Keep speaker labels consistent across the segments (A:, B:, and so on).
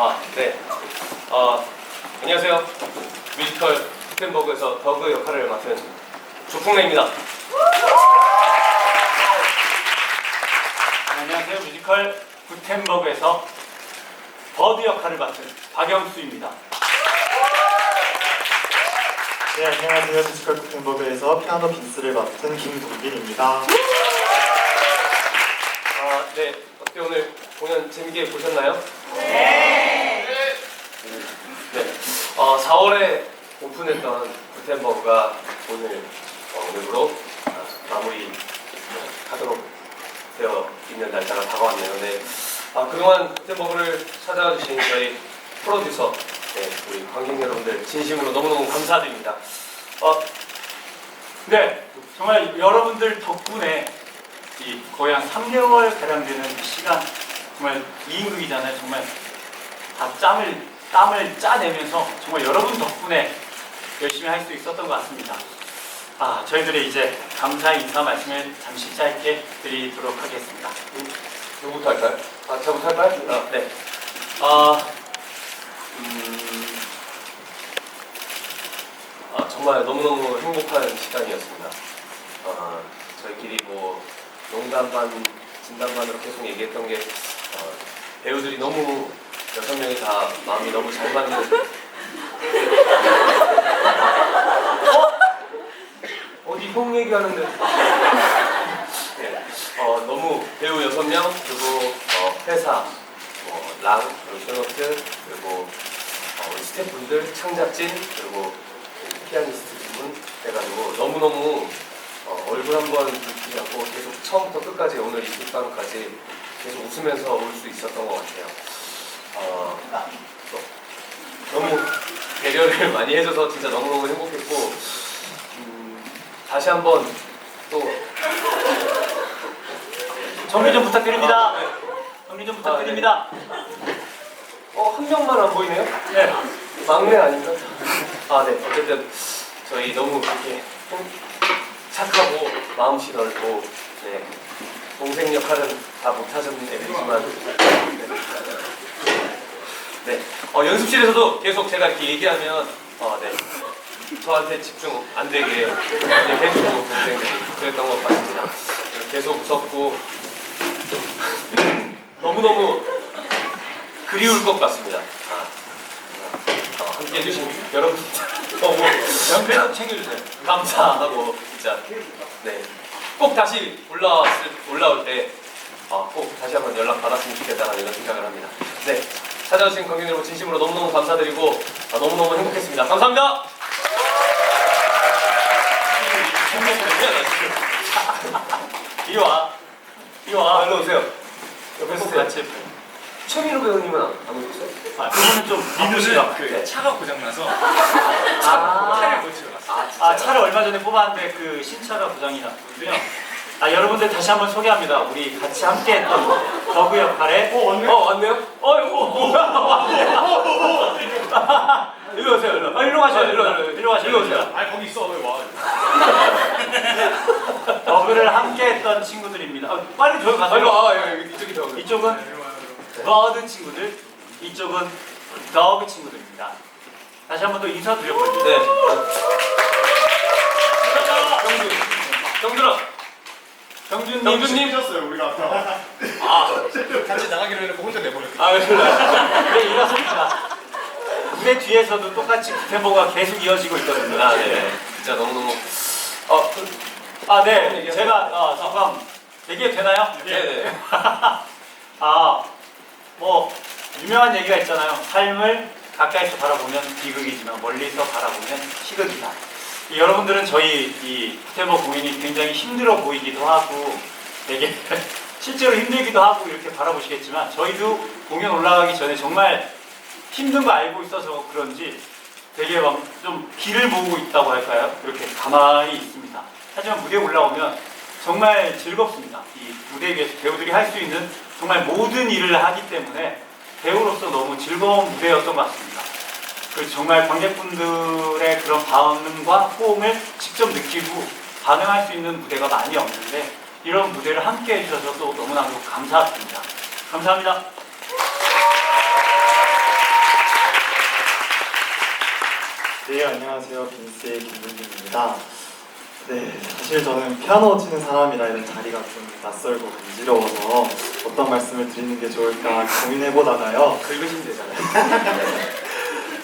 A: 아, 네. 어, 안녕하세요. 뮤지컬 스탠버그에서 더그 역할을 맡은 조풍래입니다.
B: 안녕하세요. 뮤지컬 구텐버그에서 버드 역할을 맡은 박영수입니다.
C: 네, 안녕하세요. 뮤지컬 구텐버그에서 피아노 빈스를 맡은 김동빈입니다.
A: 아, 네. 어떻게 오늘 공연 재밌게 보셨나요? 네. 네. 어, 4월에 오픈했던 구텐버그가 오늘 어, 오늘부로 아, 마무리 하도록 되어 있는 날짜가 다가왔네요. 네. 아, 그동안 구텐버그를 찾아와 주신 저희 프로듀서, 네, 우리 관객 여러분들 진심으로 너무너무 감사드립니다. 어,
B: 네, 정말 여러분들 덕분에 이 거의 한 3개월 가량 되는 시간 정말 2인극이잖아요. 정말 다 짬을 땀을 짜내면서 정말 여러분 덕분에 열심히 할 수 있었던 것 같습니다. 아, 저희들이 이제 감사 인사 말씀을 잠시 짧게 드리도록 하겠습니다.
A: 누구부터 할까요? 아, 저부터 할까요? 아, 네. 아, 음, 아, 정말 너무너무 행복한 시간이었습니다. 아, 저희끼리 뭐 농담 반, 진담 반으로 계속 얘기했던 게 어, 배우들이 너무 여섯 명이 다 마음이 너무 잘 맞는 어? 어디 형 얘기하는데 네. 어, 너무 배우 여섯 명 그리고 어, 회사 뭐, 랑 그리고 쇼노트 그리고 어, 우리 스태프분들 창작진 그리고 그 피아니스트 분 해가지고 너무너무 어, 얼굴 한번 붉히지 않고 계속 처음부터 끝까지 오늘 이 순간까지 계속 웃으면서 올 수 있었던 것 같아요. 어, 또 너무 배려를 많이 해줘서 진짜 너무너무 행복했고 음, 다시 한번 또
B: 정리 좀 부탁드립니다.
A: 아, 네.
B: 정리 좀 부탁드립니다.
A: 어, 한 명만 안 보이네요?
B: 네.
A: 막내 아닌가? 아, 네. 어쨌든 저희 너무 그렇게 착하고 마음씨 넓고 네. 동생 역할은 다 못하셨는 애들이지만 네. 네. 어, 연습실에서도 계속 제가 이렇게 얘기하면 어, 네. 저한테 집중 안 되게 해주고 동생들이 그랬던 것 같습니다. 계속 웃었고 너무너무 그리울 것 같습니다. 아, 어, 함께 해주신 여러분 너무 연패도 챙겨주세요. 감사하고 진짜 네. 꼭 다시 올라왔을 올라올 때 어, 꼭 다시 한번 연락 받았으면 좋겠다는 이런 생각을 합니다. 네. 찾아주신 관객 여러분 진심으로 너무너무 감사드리고 아, 너무너무 행복했습니다. 감사합니다.
B: 이리 와. 이리
A: 아,
B: 와.
A: 일로 오세요. 옆에
B: 꼭
A: 서세요.
B: 같이.
A: 최민호 배우님은 안, 안 오셨어요?
B: 아, 그거는 좀 바쁘시다.
A: 네.
D: 그 차가 고장나서
B: 아,
D: 차
B: 얼마 전에 뽑았는데 그 신차가 고장이 났거든요. 아, 여러분들 다시 한번 소개합니다. 우리 같이 함께 했던 더그 역할의
A: 어, 왔네? 어, 왔네요?
B: 어이구, 뭐야, 왔네. 일로 오세요, 일로. 아, 일로 가셔요, 일로, 일로, 가셔요.
A: 일로 오세요.
D: 아니 거기 있어 왜 와?
B: 더그를 함께 했던 친구들입니다. 아, 빨리 저기
A: 아,
B: 가세요.
A: 일로 와. 여기 이쪽이 더.
B: 이쪽은 버드 친구들, 이쪽은 더그 친구들입니다. 다시 한 번 더 인사드려볼게요.
A: 네. 경준. 경준아.
B: 경준님,
A: 경준님.
D: 셨어요 우리가
A: 아,
D: 같이 나가기로 해놓고 혼자 내버렸어.
A: 아, 그래.
B: 네, 이렇습니다. 무대 뒤에서도 똑같이 구태보가 계속 이어지고 있거든요.
A: 아, 네. 진짜 너무너무. 어, 그,
B: 아, 네. 제가 아, 잠깐 얘기해도 되나요?
A: 네, 네.
B: 아, 뭐 유명한 얘기가 있잖아요. 삶을 가까이서 바라보면 비극이지만 멀리서 바라보면 희극이다. 이 여러분들은 저희 이 구태보 공연이 굉장히 힘들어 보이기도 하고 되게 실제로 힘들기도 하고 이렇게 바라보시겠지만 저희도 공연 올라가기 전에 정말 힘든 거 알고 있어서 그런지 되게 막 좀 길을 모으고 있다고 할까요? 이렇게 가만히 있습니다. 하지만 무대에 올라오면 정말 즐겁습니다. 이 무대 위에서 배우들이 할 수 있는 정말 모든 일을 하기 때문에 배우로서 너무 즐거운 무대였던 것 같습니다. 그 정말 관객분들의 그런 반응과 호응을 직접 느끼고 반응할 수 있는 무대가 많이 없는데 이런 무대를 함께 해주셔서 또 너무나도 감사합니다. 감사합니다.
C: 네, 안녕하세요. 빈스의 김문진입니다. 네, 사실 저는 피아노 치는 사람이라 이런 자리가 좀 낯설고 간지러워서 어떤 말씀을 드리는 게 좋을까 고민해보다가요.
A: 긁으시면 되잖아요.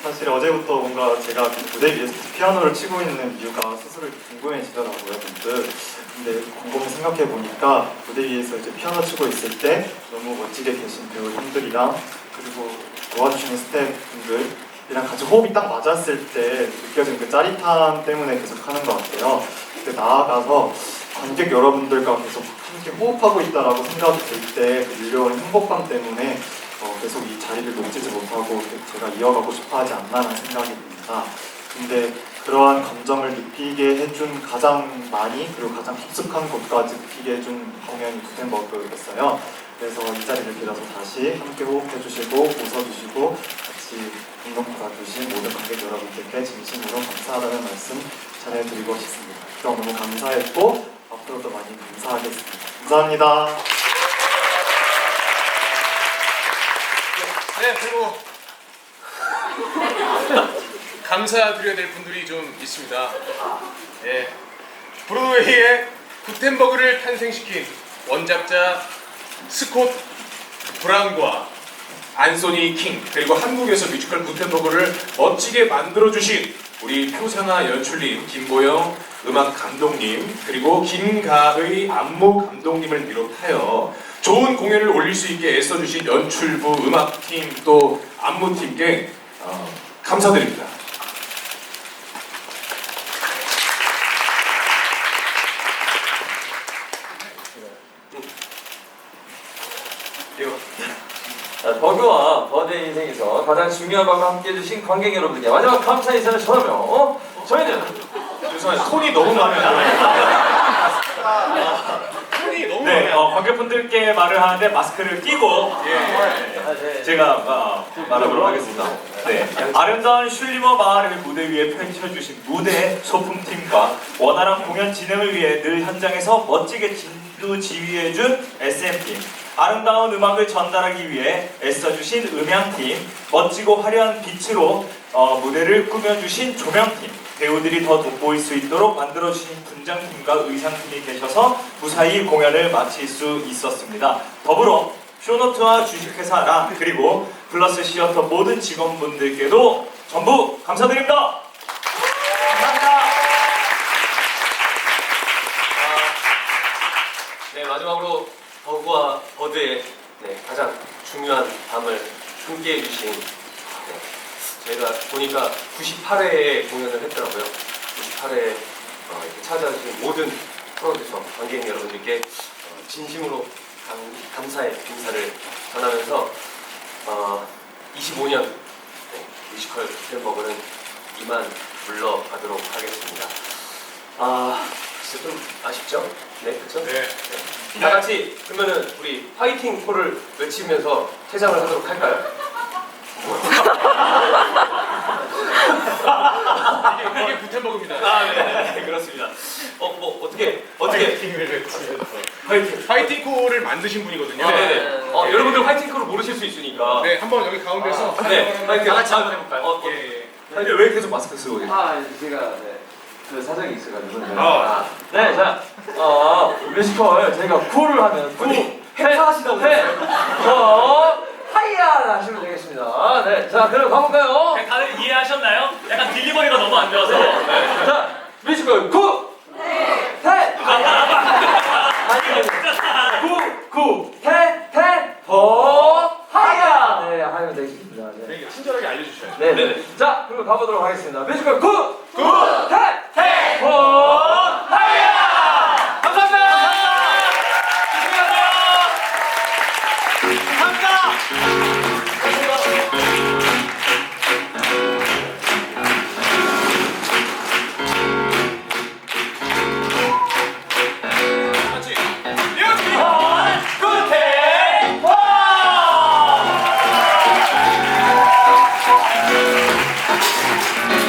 C: 사실 어제부터 뭔가 제가 무대 위에서 피아노를 치고 있는 이유가 스스로 궁금해지더라고요, 문득. 근데 곰곰이 생각해 보니까 무대 위에서 이제 피아노 치고 있을 때 너무 멋지게 계신 배우 형들이랑 그리고 도와주시는 스태프분들이랑 같이 호흡이 딱 맞았을 때 느껴진 그 짜릿함 때문에 계속 하는 것 같아요. 근데 나아가서 관객 여러분들과 계속 함께 호흡하고 있다라고 생각이 들 때 그 밀려오는 행복감 때문에 어, 계속 이 자리를 놓치지 못하고 제가 이어가고 싶어 하지 않나라는 생각이 듭니다. 근데 그러한 감정을 느끼게 해준 가장 많이 그리고 가장 깊숙한 곳까지 느끼게 해준 공연이 구텐버그였어요. 그래서 이 자리를 빌어서 다시 함께 호흡해 주시고 웃어주시고 같이 운동 받아주신 모든 관객 여러분들께 진심으로 감사하다는 말씀 전해드리고 싶습니다. 너무 감사했고 앞으로도 많이 감사하겠습니다. 감사합니다.
D: 네, 그리고 감사드려야 될 분들이 좀 있습니다. 예. 브로드웨이의 구텐버그를 탄생시킨 원작자 스콧 브라운과 안소니 킹 그리고 한국에서 뮤지컬 구텐버그를 멋지게 만들어주신 우리 표상아 연출님, 김보영 음악 감독님 그리고 김가의 안무 감독님을 비롯하여 좋은 공연을 올릴 수 있게 애써주신 연출부, 음악팀 또 안무팀께 어, 감사드립니다.
A: 그리고 자, 버그와 버드의 인생에서 가장 중요한 방과 함께 해주신 관객 여러분께 마지막 감사 인사를 전하며 어? 저희는
D: 죄송해요. 톤이 너무 마음에 안 들어요. 톤이 너무 마음에
B: 네,
D: 안
B: 어, 관객분들께 말을 하는데 마스크를 끼고
D: 예.
A: 아, 네.
B: 제가 어, 말하도록 하겠습니다. 네, 아름다운 슐리머 마을을 무대 위에 펼쳐주신 무대 소품팀과 원활한 공연 진행을 위해 늘 현장에서 멋지게 진두 지휘해준 SM팀, 아름다운 음악을 전달하기 위해 애써주신 음향팀, 멋지고 화려한 빛으로 어, 무대를 꾸며주신 조명팀, 배우들이 더 돋보일 수 있도록 만들어주신 분장팀과 의상팀이 계셔서 무사히 공연을 마칠 수 있었습니다. 더불어 쇼노트와 주식회사랑 그리고 플러스 시어터 모든 직원분들께도 전부 감사드립니다.
A: 네 마지막으로 버드의 네, 가장 중요한 밤을 함께해 주신 네, 저희가 보니까 98회에 공연을 했더라고요. 98회에 어, 이렇게 찾아주신 모든 프로듀서 관객 여러분들께 어, 진심으로 감, 감사의 인사를 전하면서 어, 25년 네, 뮤지컬 템버그는 이만 물러가도록 하겠습니다. 아 진짜 좀 아쉽죠? 네 그렇죠?
D: 네.
A: 다 같이 그러면은 우리 파이팅 코를 외치면서 퇴장을 하도록 할까요?
D: 이게, 이게 구텐버그입니다.
A: 아, 네, 네, 그렇습니다. 어, 뭐 어떻게 어떻게.
D: 파이팅?
A: 파이팅
D: 코를 만드신 분이거든요.
A: 네, 네. 어, 여러분들 파이팅 코를 모르실 수 있으니까.
D: 네, 한번 여기 가운데서
A: 네, 파이팅.
D: 다 같이
A: 아,
D: 한번 해볼까요?
A: 어, 어.
D: 예, 예.
A: 근데 왜 계속 마스크 쓰고 계세요?
E: 아, 제가 네, 그 사정이 있어가지고. 네.
D: 아.
E: 네, 자, 어, 뮤지컬 저희가 구를 하면 구, 행사하시다고 해. 어, 하이야 하시면 되겠습니다. 네, 자, 그럼 가볼까요?
B: 다들 이해하셨나요? 약간 딜리버리가 너무 안 좋아서. 네.
E: 자, 뮤지컬 구, 네. 아니, 구, 구, 하이야. 네, 하면 되겠습니다. 네.
D: 되게 친절하게 알려주셔요.
E: 네, 네. 자, 그럼 가보도록 하겠습니다. 뮤지컬